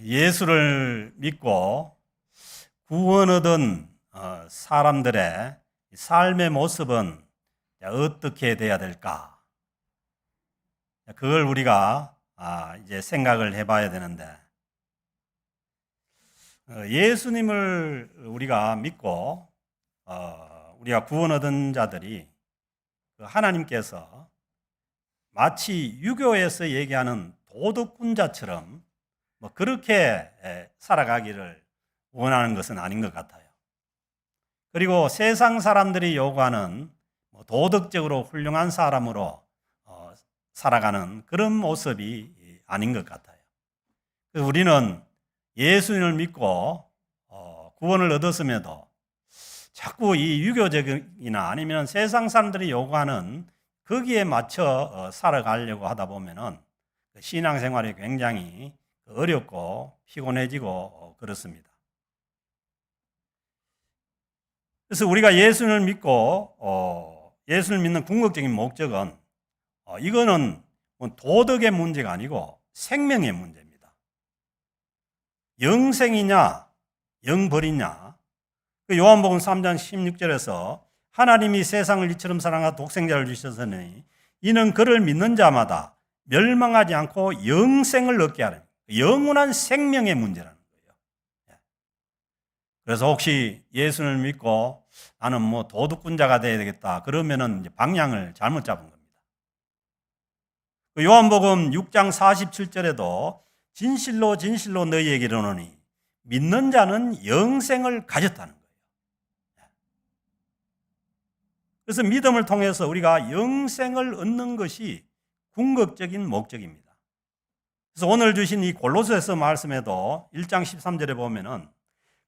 예수를 믿고 구원 얻은 어, 사람들의 삶의 모습은 어떻게 돼야 될까? 그걸 우리가 아, 이제 생각을 해봐야 되는데 어, 예수님을 우리가 믿고 어, 우리가 구원 얻은 자들이 그 하나님께서 마치 유교에서 얘기하는 도덕군자처럼 뭐 그렇게 에, 살아가기를 원하는 것은 아닌 것 같아요. 그리고 세상 사람들이 요구하는 뭐 도덕적으로 훌륭한 사람으로 어, 살아가는 그런 모습이 아닌 것 같아요. 우리는 예수님을 믿고 어, 구원을 얻었음에도 자꾸 이 유교적이나 아니면 세상 사람들이 요구하는 거기에 맞춰 어, 살아가려고 하다 보면은 그 신앙생활이 굉장히 어렵고 피곤해지고 어, 그렇습니다. 그래서 우리가 예수를 믿고 어, 예수를 믿는 궁극적인 목적은 어, 이거는 뭐 도덕의 문제가 아니고 생명의 문제입니다. 영생이냐 영벌이냐 그 요한복음 3장 16절에서 하나님이 세상을 이처럼 사랑하 독생자를 주셨으니 이는 그를 믿는 자마다 멸망하지 않고 영생을 얻게 하는 영원한 생명의 문제라는 거예요. 예. 그래서 혹시 예수를 믿고 나는 뭐 도둑군자가 돼야 되겠다 그러면은 방향을 잘못 잡은 겁니다. 그 요한복음 6장 47절에도 진실로 진실로 너희에게 이르노니 믿는 자는 영생을 가졌다는 거예요. 예. 그래서 믿음을 통해서 우리가 영생을 얻는 것이 궁극적인 목적입니다. 그래서 오늘 주신 이 골로새서 말씀에도 1장 13절에 보면은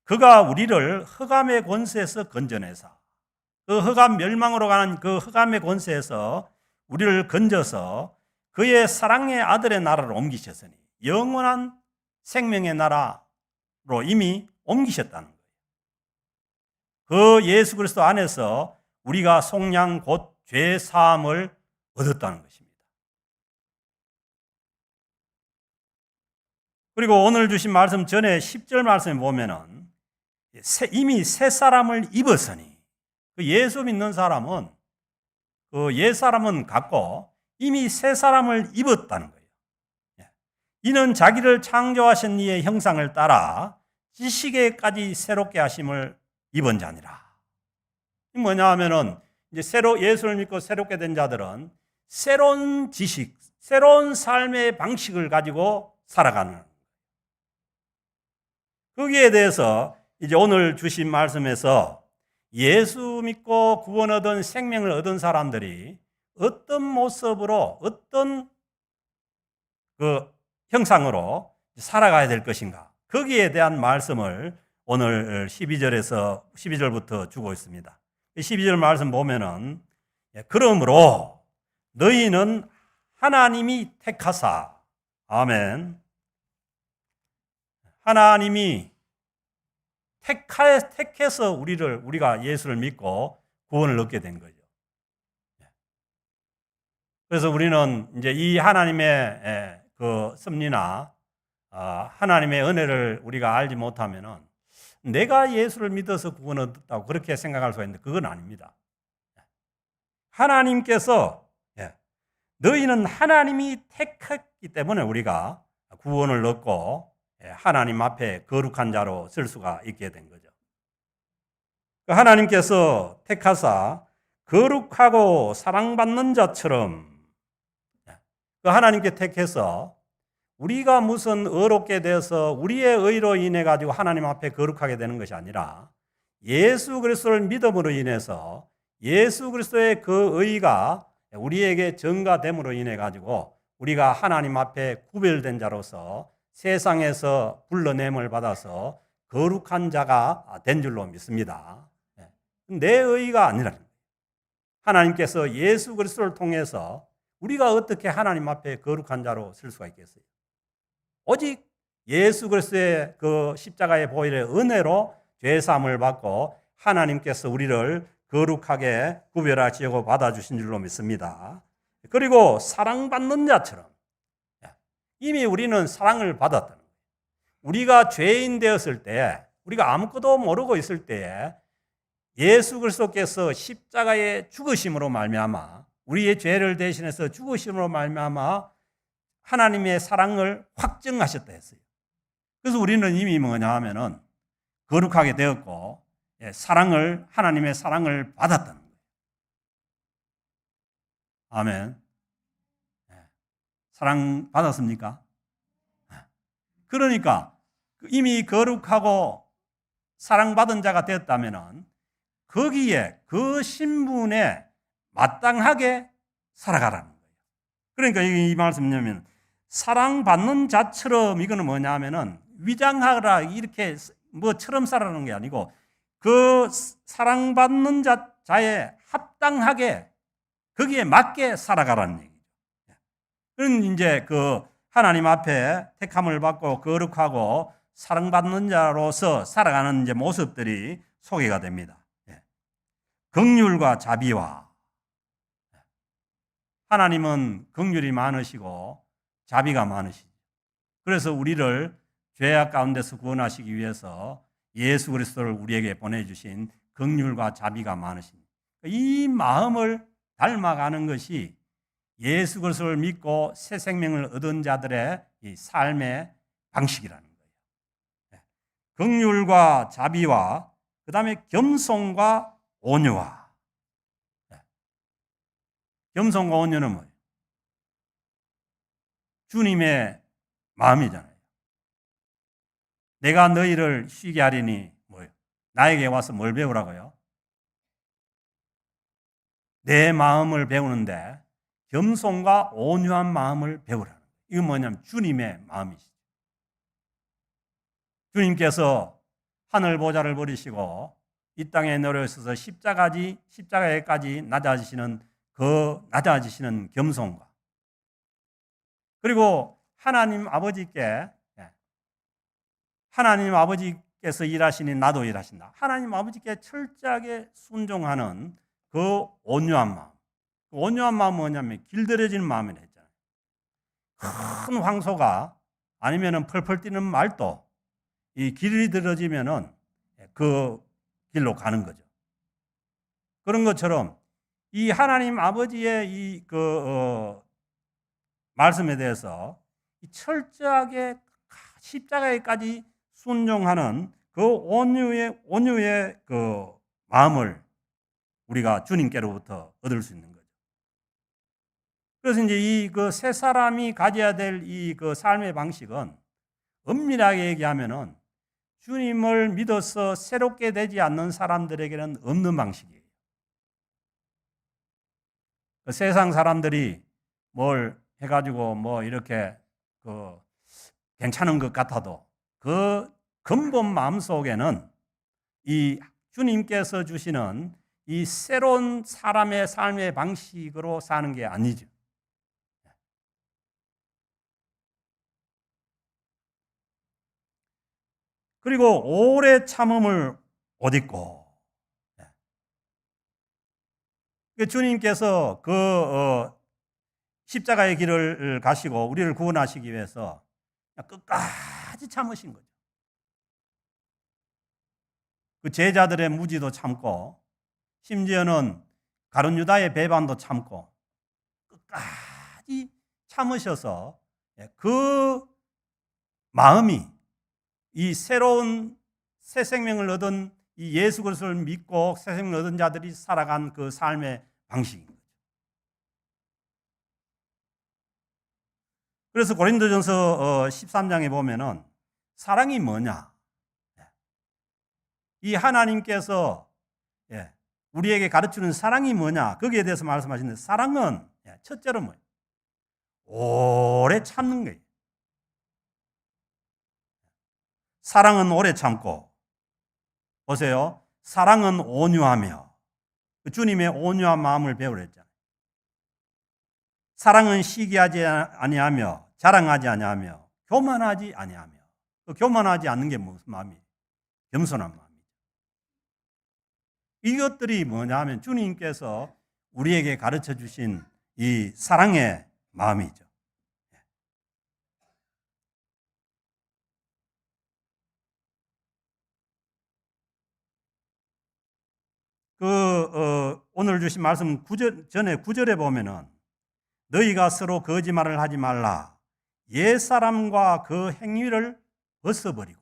그가 우리를 흑암의 권세에서 건져내사 그 흑암 멸망으로 가는 그 흑암의 권세에서 우리를 건져서 그의 사랑의 아들의 나라로 옮기셨으니 영원한 생명의 나라로 이미 옮기셨다는 거예요. 그 예수 그리스도 안에서 우리가 속량 곧 죄 사함을 얻었다는 것입 그리고 오늘 주신 말씀 전에 10절 말씀에 보면은 이미 새 사람을 입었으니 그 예수 믿는 사람은 그 옛 사람은 갖고 이미 새 사람을 입었다는 거예요. 예. 이는 자기를 창조하신 이의 형상을 따라 지식에까지 새롭게 하심을 입은 자니라. 뭐냐 하면은 이제 새로 예수를 믿고 새롭게 된 자들은 새로운 지식, 새로운 삶의 방식을 가지고 살아가는 거기에 대해서 이제 오늘 주신 말씀에서 예수 믿고 구원 얻은 생명을 얻은 사람들이 어떤 모습으로 어떤 그 형상으로 살아가야 될 것인가. 거기에 대한 말씀을 오늘 12절에서 12절부터 주고 있습니다. 12절 말씀 보면은 예, 그러므로 너희는 하나님이 택하사 아멘. 하나님이 택해서 우리를 우리가 예수를 믿고 구원을 얻게 된 거죠. 그래서 우리는 이제 이 하나님의 그 섭리나 아, 하나님의 은혜를 우리가 알지 못하면은 내가 예수를 믿어서 구원을 얻었다고 그렇게 생각할 수 있는데 그건 아닙니다. 하나님께서 예, 너희는 하나님이 택했기 때문에 우리가 구원을 얻고 예, 하나님 앞에 거룩한 자로 쓸 수가 있게 된 거죠. 그 하나님께서 택하사 거룩하고 사랑받는 자처럼 예, 그 하나님께 택해서 우리가 무슨 의롭게 되어서 우리의 의로 인해 가지고 하나님 앞에 거룩하게 되는 것이 아니라 예수 그리스도를 믿음으로 인해서 예수 그리스도의 그 의가 우리에게 전가됨으로 인해 가지고 우리가 하나님 앞에 구별된 자로서 세상에서 불러냄을 받아서 거룩한 자가 된 줄로 믿습니다. 예. 내 의가 아니라 하나님께서 예수 그리스도를 통해서 우리가 어떻게 하나님 앞에 거룩한 자로 쓸 수가 있겠어요? 오직 예수 그리스도의 그 십자가의 보혈의 은혜로 죄 사함을 받고 하나님께서 우리를 거룩하게 구별하시고 받아주신 줄로 믿습니다. 그리고 사랑받는 자처럼 이미 우리는 사랑을 받았다는 거예요. 우리가 죄인 되었을 때, 우리가 아무것도 모르고 있을 때에 예수 그리스도께서 십자가의 죽으심으로 말미암아 우리의 죄를 대신해서 죽으심으로 말미암아 하나님의 사랑을 확증하셨다 했어요. 그래서 우리는 이미 뭐냐 하면은 거룩하게 되었고 예, 사랑을 하나님의 사랑을 받았다는 거예요. 아멘. 예, 사랑 받았습니까? 예. 그러니까 이미 거룩하고 사랑받은 자가 되었다면은 거기에 그 신분에 마땅하게 살아가라는 거예요. 그러니까 이 말씀 뭐냐면 사랑받는 자처럼 이거는 뭐냐 하면은 위장하라 이렇게 뭐처럼 살아가는 게 아니고 그 사랑받는 자, 자에 합당하게 거기에 맞게 살아가라는 얘기죠. 그런 이제 그 하나님 앞에 택함을 받고 거룩하고 사랑받는 자로서 살아가는 이제 모습들이 소개가 됩니다. 극률과 자비와 하나님은 극률이 많으시고 자비가 많으시죠. 그래서 우리를 죄악 가운데서 구원하시기 위해서 예수 그리스도를 우리에게 보내주신 극률과 자비가 많으십니다. 이 마음을 닮아가는 것이 예수 그리스도를 믿고 새 생명을 얻은 자들의 이 삶의 방식이라는 거예요. 극률과 자비와 그 다음에 겸손과 온유와 겸손과 온유는 뭐예요? 주님의 마음이잖아요. 내가 너희를 쉬게 하리니 뭐예요? 나에게 와서 뭘 배우라고요? 내 마음을 배우는데 겸손과 온유한 마음을 배우라는 거예요. 이건 뭐냐면 주님의 마음이시죠. 주님께서 하늘 보좌를 버리시고 이 땅에 내려오셔서 십자가지 십자가에까지 낮아지시는 그 낮아지시는 겸손과 그리고 하나님 아버지께 예, 하나님 아버지께서 일하시니 나도 일하신다. 하나님 아버지께 철저하게 순종하는 그 온유한 마음. 그 온유한 마음은 뭐냐면 길들여지는 마음이라 했잖아요. 큰 황소가 아니면은 펄펄 뛰는 말도 이 길이 들어지면은 그 길로 가는 거죠. 그런 것처럼 이 하나님 아버지의 이그 어, 말씀에 대해서 철저하게 십자가에까지 순종하는 그 온유의 온유의 그 마음을 우리가 주님께로부터 얻을 수 있는. 그래서 이제 이 그 세 사람이 가져야 될 이 그 삶의 방식은 엄밀하게 얘기하면은 주님을 믿어서 새롭게 되지 않는 사람들에게는 없는 방식이에요. 그 세상 사람들이 뭘 해가지고 뭐 이렇게 그 괜찮은 것 같아도 그 근본 마음 속에는 이 주님께서 주시는 이 새로운 사람의 삶의 방식으로 사는 게 아니죠. 그리고 오래 참음을 못 잊고 그 주님께서 그 어, 십자가의 길을 가시고 우리를 구원하시기 위해서 끝까지 참으신 거죠. 그 제자들의 무지도 참고 심지어는 가룟 유다의 배반도 참고 끝까지 참으셔서 그 마음이 이 새로운 새 생명을 얻은 이 예수 그리스도를 믿고 새 생명을 얻은 자들이 살아간 그 삶의 방식인 거죠. 그래서 고린도전서 13장에 어, 보면은 사랑이 뭐냐? 예. 이 하나님께서 예, 우리에게 가르치는 사랑이 뭐냐? 거기에 대해서 말씀하시는데 사랑은 예, 첫째로 뭐예요? 오래 참는 거예요. 사랑은 오래 참고 보세요. 사랑은 온유하며 그 주님의 온유한 마음을 배우랬잖아요. 사랑은 시기하지 아니하며 자랑하지 아니하며 교만하지 아니하며 그 교만하지 않는 게 무슨 마음이에요? 겸손한 마음이죠. 이것들이 뭐냐면 주님께서 우리에게 가르쳐 주신 이 사랑의 마음이죠. 그 어, 오늘 주신 말씀 구절 전에 구절에 보면은 너희가 서로 거짓말을 하지 말라. 옛 사람과 그 행위를 벗어버리고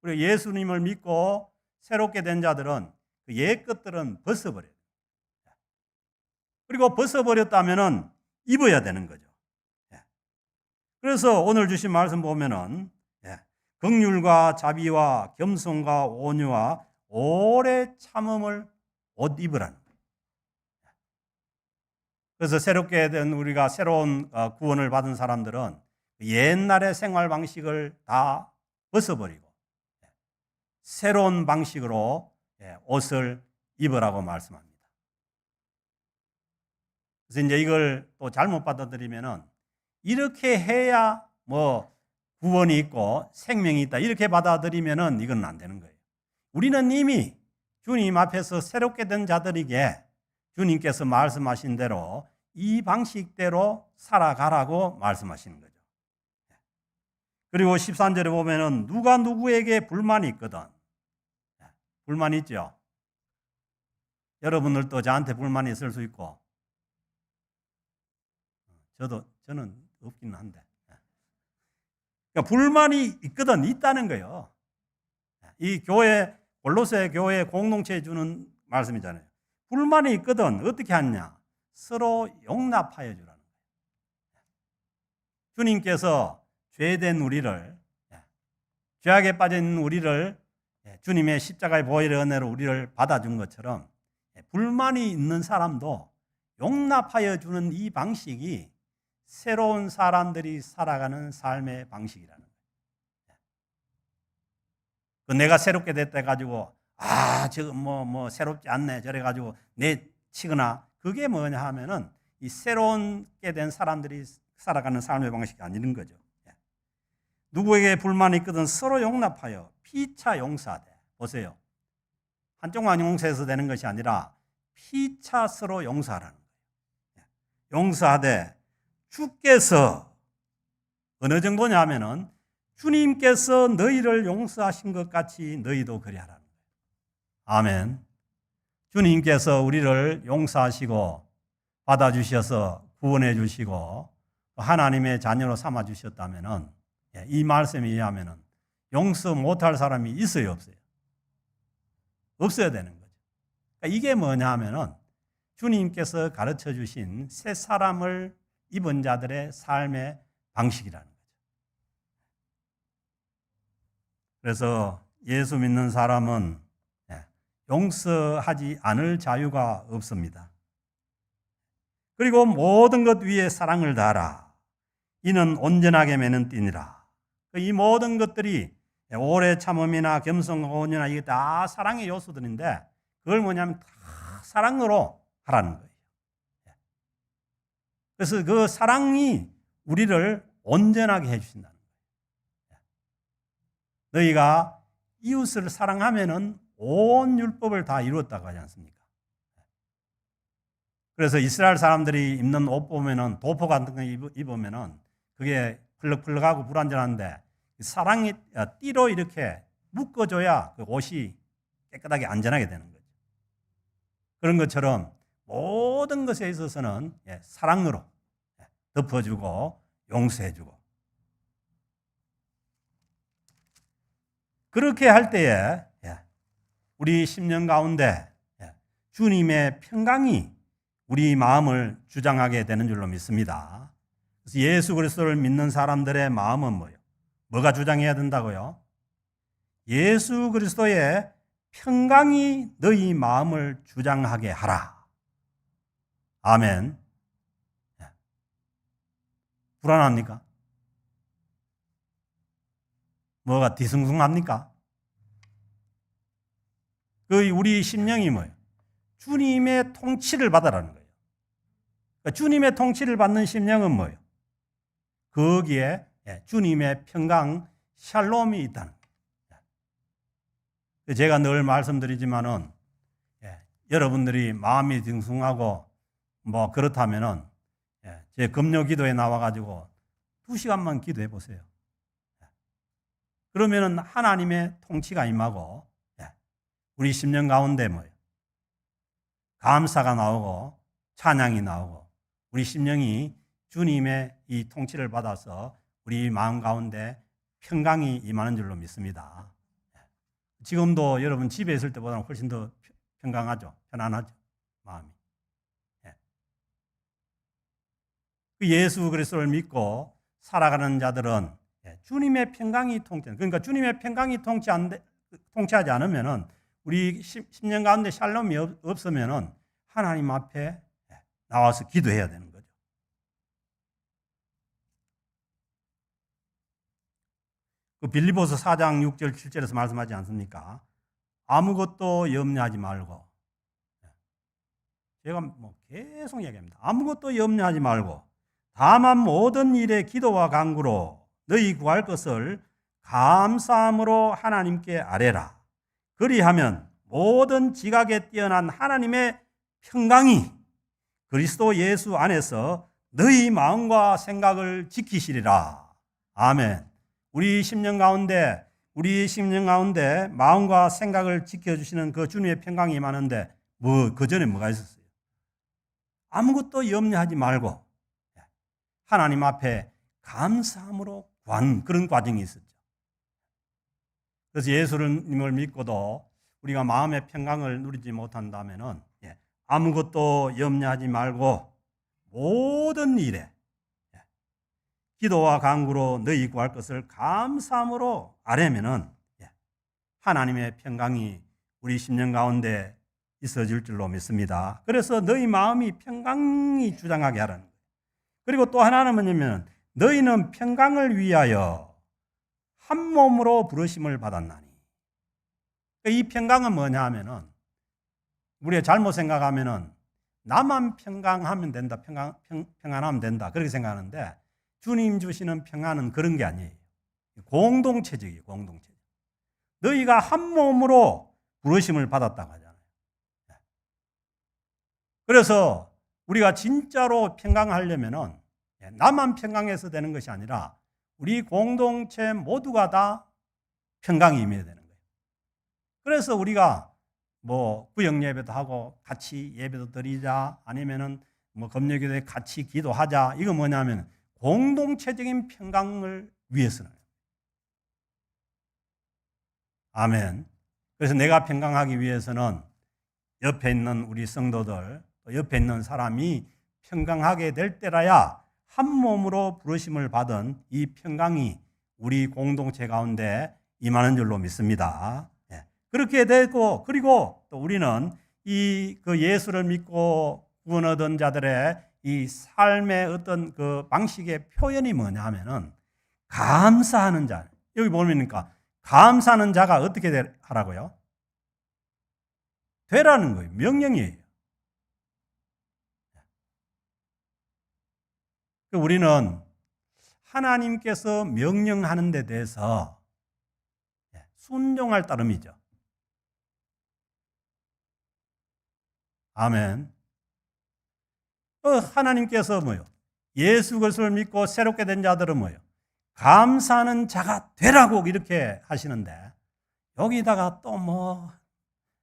그리고 예수님을 믿고 새롭게 된 자들은 그 옛 것들은 벗어버려요. 그리고 벗어버렸다면은 입어야 되는 거죠. 예. 그래서 오늘 주신 말씀 보면은 예, 긍휼과 자비와 겸손과 온유와 오래 참음을 옷 입으라는 거예요. 그래서 새롭게 된 우리가 새로운 어, 구원을 받은 사람들은 옛날의 생활 방식을 다 벗어버리고 예, 새로운 방식으로 예, 옷을 입으라고 말씀합니다. 그래서 이제 이걸 또 잘못 받아들이면은 이렇게 해야 뭐 구원이 있고 생명이 있다 이렇게 받아들이면은 이건 안 되는 거예요. 우리는 이미 주님 앞에서 새롭게 된 자들에게 주님께서 말씀하신 대로 이 방식대로 살아가라고 말씀하시는 거죠. 그리고 13절에 보면은 누가 누구에게 불만이 있거든. 불만이 있죠. 여러분들도 저한테 불만이 있을 수 있고, 저도, 저는 없기는 한데. 그러니까 불만이 있거든, 있다는 거예요. 이 교회, 골로새 교회 공동체에 주는 말씀이잖아요. 불만이 있거든, 어떻게 하냐? 서로 용납하여 주라는 거예요. 주님께서 죄된 우리를, 죄악에 빠진 우리를 주님의 십자가의 보혈의 은혜로 우리를 받아준 것처럼 불만이 있는 사람도 용납하여 주는 이 방식이 새로운 사람들이 살아가는 삶의 방식이라는. 그 내가 새롭게 됐다 가지고 아 지금 뭐 뭐 새롭지 않네 저래 가지고 내 치거나 그게 뭐냐 하면은 이 새롭게 된 사람들이 살아가는 삶의 방식이 아니는 거죠. 누구에게 불만이 있거든 서로 용납하여 피차 용서하되 보세요. 한쪽만 용서해서 되는 것이 아니라 피차 서로 용서하라는 거예요. 용서하되 주께서 어느 정도냐 하면은 주님께서 너희를 용서하신 것 같이 너희도 그리 하라는 거예요. 아멘. 주님께서 우리를 용서하시고 받아주셔서 구원해 주시고 하나님의 자녀로 삼아 주셨다면은 예, 이 말씀에 의하면은 용서 못할 사람이 있어요, 없어요? 없어야 되는 거죠. 그러니까 이게 뭐냐 하면은 주님께서 가르쳐 주신 새 사람을 입은 자들의 삶의 방식이라는 거죠. 그래서 예수 믿는 사람은 예, 용서하지 않을 자유가 없습니다. 그리고 모든 것 위에 사랑을 다하라. 이는 온전하게 매는 띠니라. 이 모든 것들이 오래 참음이나 겸손, 온유나 이게 다 사랑의 요소들인데 그걸 뭐냐면 다 사랑으로 하라는 거예요. 그래서 그 사랑이 우리를 온전하게 해주신다는 거예요. 너희가 이웃을 사랑하면은 온 율법을 다 이루었다고 하지 않습니까? 그래서 이스라엘 사람들이 입는 옷 보면은 도포 같은 거 입으면은 그게 펄럭펄럭하고 불안전한데 사랑의 띠로 이렇게 묶어줘야 그 옷이 깨끗하게 안전하게 되는 거죠. 그런 것처럼 모든 것에 있어서는 예, 사랑으로 예, 덮어주고 용서해주고 그렇게 할 때에 예, 우리 심령 가운데 주님의 평강이 우리 마음을 주장하게 되는 줄로 믿습니다. 그래서 예수 그리스도를 믿는 사람들의 마음은 뭐예요? 뭐가 주장해야 된다고요? 예수 그리스도의 평강이 너희 마음을 주장하게 하라. 아멘. 예. 불안합니까? 뭐가 뒤숭숭합니까? 그 우리 심령이 뭐예요? 주님의 통치를 받아라는 거예요. 그러니까 주님의 통치를 받는 심령은 뭐예요? 거기에 예, 주님의 평강 샬롬이 있다는 거예요. 예. 제가 늘 말씀드리지만은 예, 여러분들이 마음이 등숭하고 뭐 그렇다면은 제 금요 기도에 나와가지고 두 시간만 기도해 보세요. 그러면은 하나님의 통치가 임하고 우리 심령 가운데 뭐예요? 감사가 나오고 찬양이 나오고 우리 심령이 주님의 이 통치를 받아서 우리 마음 가운데 평강이 임하는 줄로 믿습니다. 지금도 여러분 집에 있을 때보다는 훨씬 더 평강하죠. 편안하죠. 마음이. 예. 그 예수 그리스도를 믿고 살아가는 자들은 예, 주님의 평강이 통치. 그러니까 주님의 평강이 통치 안 돼, 통치하지 않으면은 우리 10 년 가운데 샬롬이 없, 없으면은 하나님 앞에 예, 나와서 기도해야 되는 거죠. 그 빌리보서 4장 6절 7절에서 말씀하지 않습니까? 아무것도 염려하지 말고 예. 제가 뭐 계속 얘기합니다. 아무것도 염려하지 말고 다만 모든 일에 기도와 간구로 너희 구할 것을 감사함으로 하나님께 아뢰라. 그리하면 모든 지각에 뛰어난 하나님의 평강이 그리스도 예수 안에서 너희 마음과 생각을 지키시리라. 아멘. 우리 심령 가운데 우리 심령 가운데 마음과 생각을 지켜주시는 그 주님의 평강이 많은데 뭐 그 전에 뭐가 있었어요? 아무것도 염려하지 말고 하나님 앞에 감사함으로 관 그런 과정이 있었죠. 그래서 예수님을 믿고도 우리가 마음의 평강을 누리지 못한다면은 예, 아무것도 염려하지 말고 모든 일에 예, 기도와 간구로 너희 구할 것을 감사함으로 아뢰면은 예, 하나님의 평강이 우리 심령 가운데 있어질 줄로 믿습니다. 그래서 너희 마음이 평강이 주장하게 하라는 거예요. 그리고 또 하나는 뭐냐면 너희는 평강을 위하여 한 몸으로 부르심을 받았나니. 이 평강은 뭐냐 하면은 우리가 잘못 생각하면은 나만 평강하면 된다, 평강, 평, 평안하면 된다. 그렇게 생각하는데 주님 주시는 평안은 그런 게 아니에요. 공동체적이에요, 공동체. 너희가 한 몸으로 부르심을 받았다고 하잖아요. 그래서 우리가 진짜로 평강하려면은 나만 평강해서 되는 것이 아니라 우리 공동체 모두가 다 평강이 임해야 되는 거예요. 그래서 우리가 뭐 구역 예배도 하고 같이 예배도 드리자 아니면은 뭐 금요기도에 같이 기도하자 이거 뭐냐면 공동체적인 평강을 위해서는 아멘. 그래서 내가 평강하기 위해서는 옆에 있는 우리 성도들 옆에 있는 사람이 평강하게 될 때라야 한 몸으로 부르심을 받은 이 평강이 우리 공동체 가운데 임하는 줄로 믿습니다. 예. 그렇게 되고 그리고 또 우리는 이 그 예수를 믿고 구원 얻은 자들의 이 삶의 어떤 그 방식의 표현이 뭐냐 하면은 감사하는 자. 여기 보면니까 감사하는 자가 어떻게 하라고요? 되라는 거예요. 명령이에요. 그 우리는 하나님께서 명령하는 데 대해서 예, 순종할 따름이죠. 아멘. 또 하나님께서 뭐요? 예수 그리스도를 믿고 새롭게 된 자들은 뭐요? 감사하는 자가 되라고 이렇게 하시는데 여기다가 또 뭐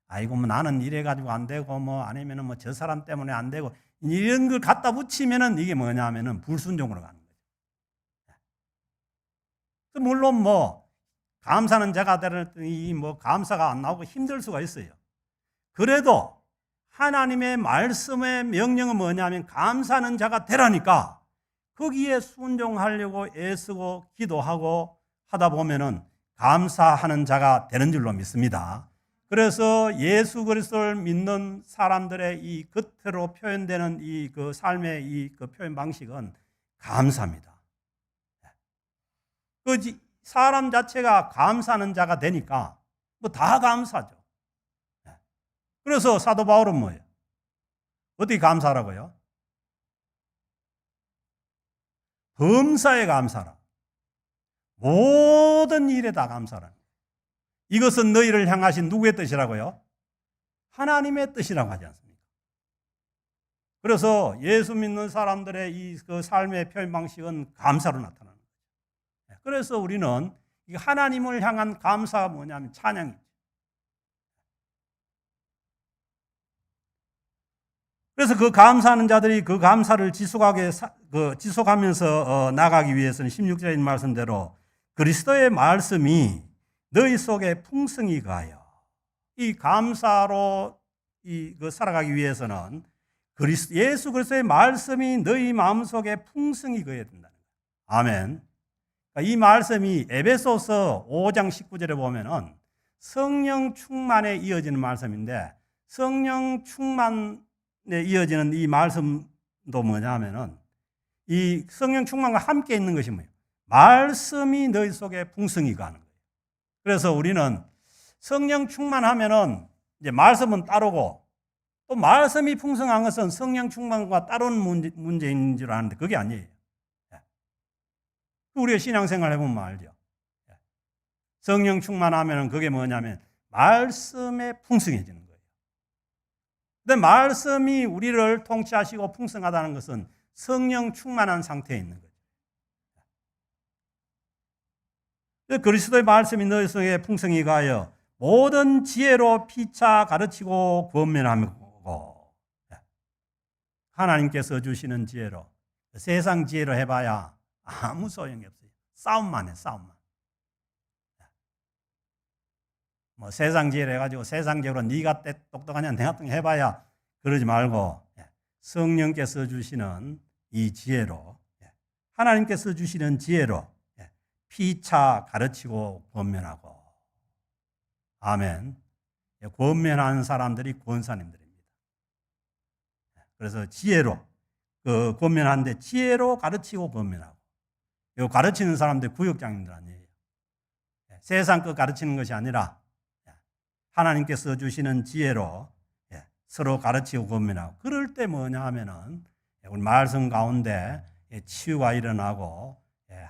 아이고 뭐 나는 이래 가지고 안 되고 뭐 아니면은 뭐 저 사람 때문에 안 되고 이런 걸 갖다 붙이면은 이게 뭐냐면은 불순종으로 가는 거죠. 물론 뭐 감사는 자가 되는 뭐 감사가 안 나오고 힘들 수가 있어요. 그래도 하나님의 말씀의 명령은 뭐냐면 감사하는 자가 되라니까 거기에 순종하려고 애쓰고 기도하고 하다 보면은 감사하는 자가 되는 줄로 믿습니다. 그래서 예수 그리스도를 믿는 사람들의 이 겉으로 표현되는 이 그 삶의 이 그 표현 방식은 감사입니다. 그 사람 자체가 감사하는 자가 되니까 뭐 다 감사죠. 그래서 사도 바울은 뭐예요? 어떻게 감사하라고요? 범사에 감사라. 모든 일에 다 감사라. 이것은 너희를 향하신 누구의 뜻이라고요? 하나님의 뜻이라고 하지 않습니까? 그래서 예수 믿는 사람들의 이 그 삶의 표현 방식은 감사로 나타나는 거죠. 네, 그래서 우리는 하나님을 향한 감사가 뭐냐면 찬양이죠. 그래서 그 감사하는 자들이 그 감사를 지속하게 사- 그 지속하면서 어, 나가기 위해서는 16절인 말씀대로 그리스도의 말씀이 너희 속에 풍성히 가요. 이 감사로 이 그 살아가기 위해서는 그리스 예수 그리스도의 말씀이 너희 마음 속에 풍성히 거해야 된다는 거예요. 아멘. 그러니까 이 말씀이 에베소서 5장 19절에 보면은 성령 충만에 이어지는 말씀인데 성령 충만에 이어지는 이 말씀도 뭐냐면은 이 성령 충만과 함께 있는 것이 뭐예요? 말씀이 너희 속에 풍성히 가는 거예요. 그래서 우리는 성령 충만하면은 이제 말씀은 따르고 또 말씀이 풍성한 것은 성령 충만과 따른 문제, 문제인 줄 아는데 그게 아니에요. 예. 우리가 신앙생활 해보면 알죠. 예. 성령 충만하면은 그게 뭐냐면 말씀에 풍성해지는 거예요. 근데 말씀이 우리를 통치하시고 풍성하다는 것은 성령 충만한 상태에 있는 거죠. 그리스도의 말씀이 너희 속에 풍성히 가여 모든 지혜로 피차 가르치고 권면하고 하나님께서 주시는 지혜로 세상 지혜로 해봐야 아무 소용이 없어요. 싸움만 해, 싸움만. 뭐 세상 지혜로 해가지고 세상 지혜로 네가 때 똑똑하냐 내가 똑똑 해봐야 그러지 말고 성령께서 주시는 이 지혜로 하나님께서 주시는 지혜로 피차 가르치고 권면하고 아멘. 권면하는 사람들이 권사님들입니다. 그래서 지혜로 그 권면하는데 지혜로 가르치고 권면하고 이 가르치는 사람들 구역장님들 아니에요. 세상 것 가르치는 것이 아니라 하나님께서 주시는 지혜로 서로 가르치고 권면하고 그럴 때 뭐냐 하면은 우리 말씀 가운데 치유가 일어나고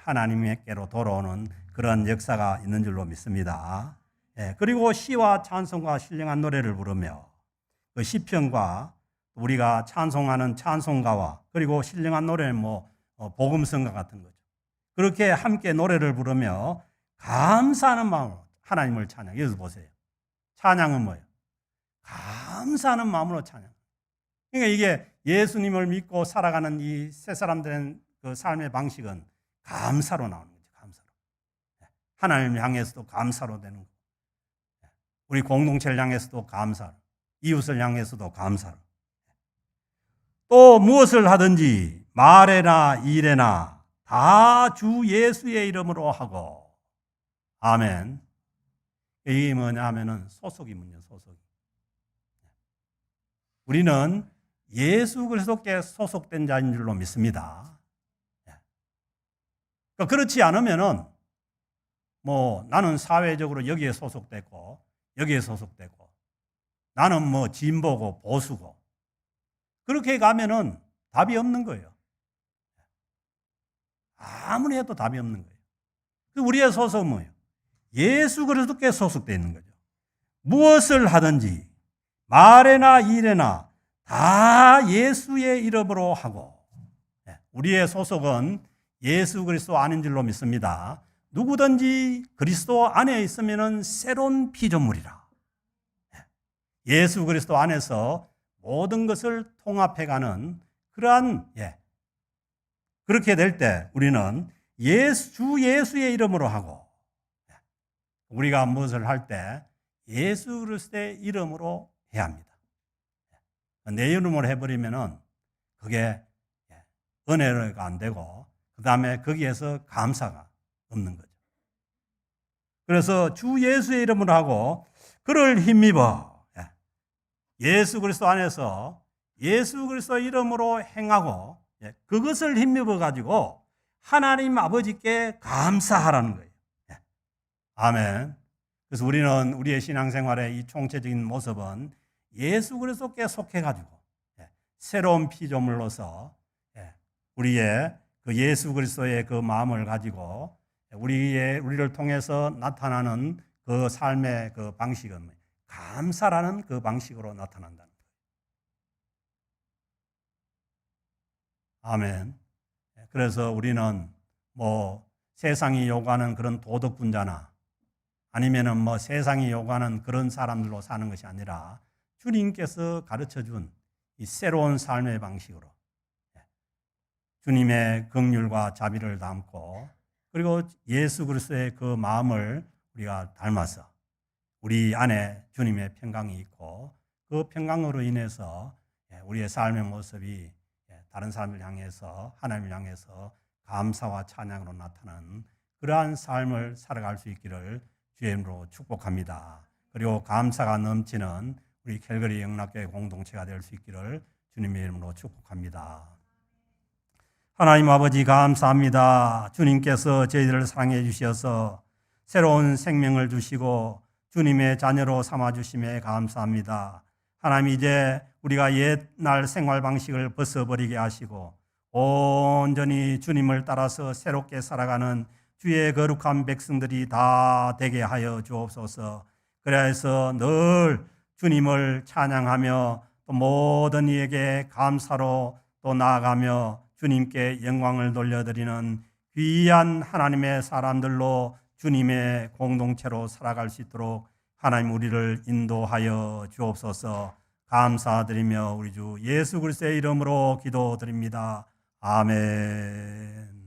하나님께로 돌아오는 그런 역사가 있는 줄로 믿습니다. 그리고 시와 찬송과 신령한 노래를 부르며 그 시편과 우리가 찬송하는 찬송가와 그리고 신령한 노래는 뭐 복음성가 같은 거죠. 그렇게 함께 노래를 부르며 감사하는 마음으로 하나님을 찬양. 여기서 보세요. 찬양은 뭐예요? 감사하는 마음으로 찬양. 그러니까 이게 예수님을 믿고 살아가는 이 새 사람들의 그 삶의 방식은 감사로 나오는 거죠. 감사로. 하나님 향해서도 감사로 되는 거. 우리 공동체를 향해서도 감사로. 이웃을 향해서도 감사로. 또 무엇을 하든지 말에나 일에나 다 주 예수의 이름으로 하고 아멘. 이게 뭐냐 하면은 소속이 문제 소속이. 우리는 예수 그리스도께 소속된 자인 줄로 믿습니다. 그렇지 않으면은 뭐 나는 사회적으로 여기에 소속됐고 여기에 소속됐고 나는 뭐 진보고 보수고 그렇게 가면은 답이 없는 거예요. 아무리 해도 답이 없는 거예요. 우리의 소속은 뭐예요? 예수 그리스도께 소속되어 있는 거죠. 무엇을 하든지 말에나 일에나 다 예수의 이름으로 하고 우리의 소속은 예수 그리스도 아닌 줄로 믿습니다. 누구든지 그리스도 안에 있으면 새로운 피조물이라. 예수 그리스도 안에서 모든 것을 통합해가는 그러한 예. 그렇게 될 때 우리는 예수 주 예수의 이름으로 하고 우리가 무엇을 할 때 예수 그리스도의 이름으로 해야 합니다. 내 이름으로 해버리면은 그게 은혜가 안 되고 그 다음에 거기에서 감사가 없는 거죠. 그래서 주 예수의 이름으로 하고 그를 힘입어 예수 그리스도 안에서 예수 그리스도 이름으로 행하고 그것을 힘입어 가지고 하나님 아버지께 감사하라는 거예요. 아멘. 그래서 우리는 우리의 신앙생활의 이 총체적인 모습은 예수 그리스도께 속해 가지고 새로운 피조물로서 우리의 그 예수 그리스도의 그 마음을 가지고 우리의 우리를 통해서 나타나는 그 삶의 그 방식은 감사라는 그 방식으로 나타난다는 거예요. 아멘. 그래서 우리는 뭐 세상이 요구하는 그런 도덕군자나 아니면은 뭐 세상이 요구하는 그런 사람들로 사는 것이 아니라 주님께서 가르쳐 준 이 새로운 삶의 방식으로 예, 주님의 긍휼과 자비를 담고 그리고 예수 그리스도의 그 마음을 우리가 닮아서 우리 안에 주님의 평강이 있고 그 평강으로 인해서 예, 우리의 삶의 모습이 예, 다른 사람을 향해서 하나님을 향해서 감사와 찬양으로 나타나는 그러한 삶을 살아갈 수 있기를 주의 이름으로 축복합니다. 그리고 감사가 넘치는 우리 캘거리 영락교회 공동체가 될 수 있기를 주님의 이름으로 축복합니다. 하나님 아버지 감사합니다. 주님께서 저희들을 사랑해 주셔서 새로운 생명을 주시고 주님의 자녀로 삼아 주심에 감사합니다. 하나님 이제 우리가 옛날 생활 방식을 벗어버리게 하시고 온전히 주님을 따라서 새롭게 살아가는 주의 거룩한 백성들이 다 되게 하여 주옵소서. 그래서 늘 주님을 찬양하며 또 모든 이에게 감사로 또 나아가며 주님께 영광을 돌려드리는 귀한 하나님의 사람들로 주님의 공동체로 살아갈 수 있도록 하나님 우리를 인도하여 주옵소서 감사드리며 우리 주 예수 그리스도의 이름으로 기도드립니다. 아멘.